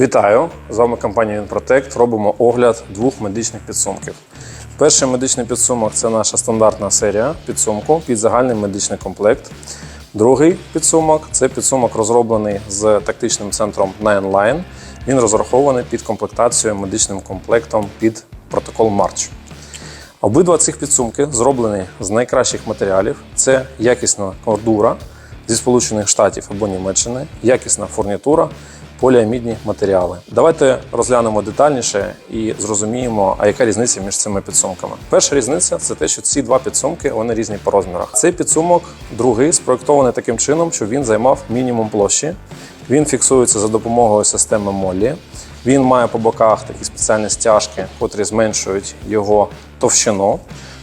Вітаю! З вами компанія Інпротект. Робимо огляд двох медичних підсумків. Перший медичний підсумок це наша стандартна серія підсумку під загальний медичний комплект. Другий підсумок це підсумок, розроблений з тактичним центром Nine Line. Він розрахований під комплектацію медичним комплектом під протокол March. Обидва цих підсумки зроблені з найкращих матеріалів. Це якісна кордура зі Сполучених Штатів або Німеччини, якісна фурнітура, поліамідні матеріали. Давайте розглянемо детальніше і зрозуміємо, а яка різниця між цими підсумками. Перша різниця це те, що ці два підсумки вони різні по розмірах. Цей підсумок другий спроєктований таким чином, що він займав мінімум площі. Він фіксується за допомогою системи Моллі. Він має по боках такі спеціальні стяжки, котрі зменшують його товщину.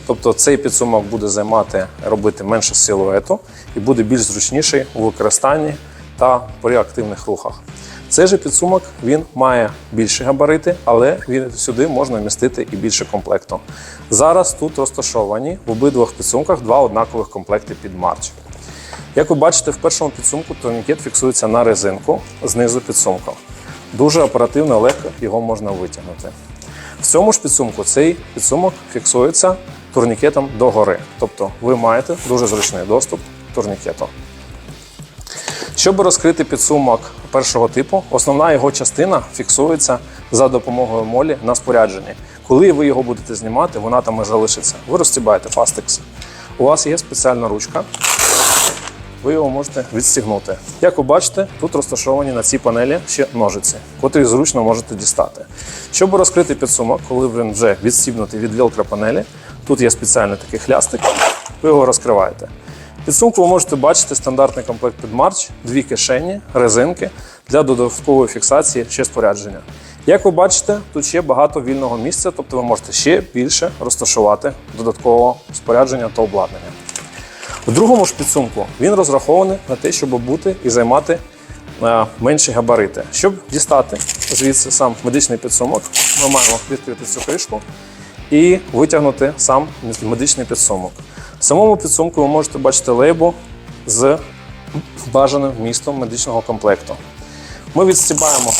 Тобто цей підсумок буде займати робити менше силуету і буде більш зручніший у використанні та при активних рухах. Цей же підсумок він має більші габарити, але він сюди можна вмістити і більше комплекту. Зараз тут розташовані в обидвох підсумках два однакових комплекти під марч. Як ви бачите, в першому підсумку турнікет фіксується на резинку знизу підсумку. Дуже оперативно легко його можна витягнути. В цьому ж підсумку цей підсумок фіксується турнікетом догори. Тобто ви маєте дуже зручний доступ до турнікету. Щоб розкрити підсумок першого типу, основна його частина фіксується за допомогою молі на спорядженні. Коли ви його будете знімати, вона там і залишиться. Ви розстібаєте фастекс. У вас є спеціальна ручка. Ви його можете відстігнути. Як ви бачите, тут розташовані на цій панелі ще ножиці, котрі зручно можете дістати. Щоб розкрити підсумок, коли він вже відстібнутий від велкро панелі, тут є спеціальний такий хлястик, ви його розкриваєте. Підсумку ви можете бачити стандартний комплект під марч, дві кишені, резинки для додаткової фіксації ще спорядження. Як ви бачите, тут ще багато вільного місця, тобто ви можете ще більше розташувати додаткового спорядження та обладнання. В другому ж підсумку він розрахований на те, щоб бути і займати е, менші габарити. Щоб дістати звідси сам медичний підсумок, ми маємо відкрити цю кришку і витягнути сам медичний підсумок. В самому підсумку ви можете бачити лейбу з бажаним вмістом медичного комплекту. Ми відстібаємо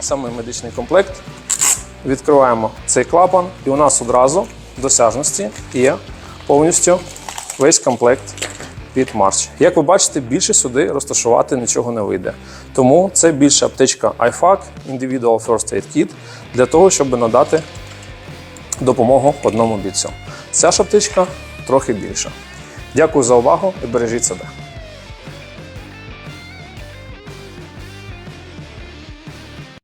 саме медичний комплект, відкриваємо цей клапан, і у нас одразу в досяжності є повністю весь комплект під марч. Як ви бачите, більше сюди розташувати нічого не вийде. Тому це більше аптечка IFAC Individual First Aid Kit для того, щоб надати допомогу одному бійцю. Ця ж аптечка трохи більше. Дякую за увагу і бережіть себе.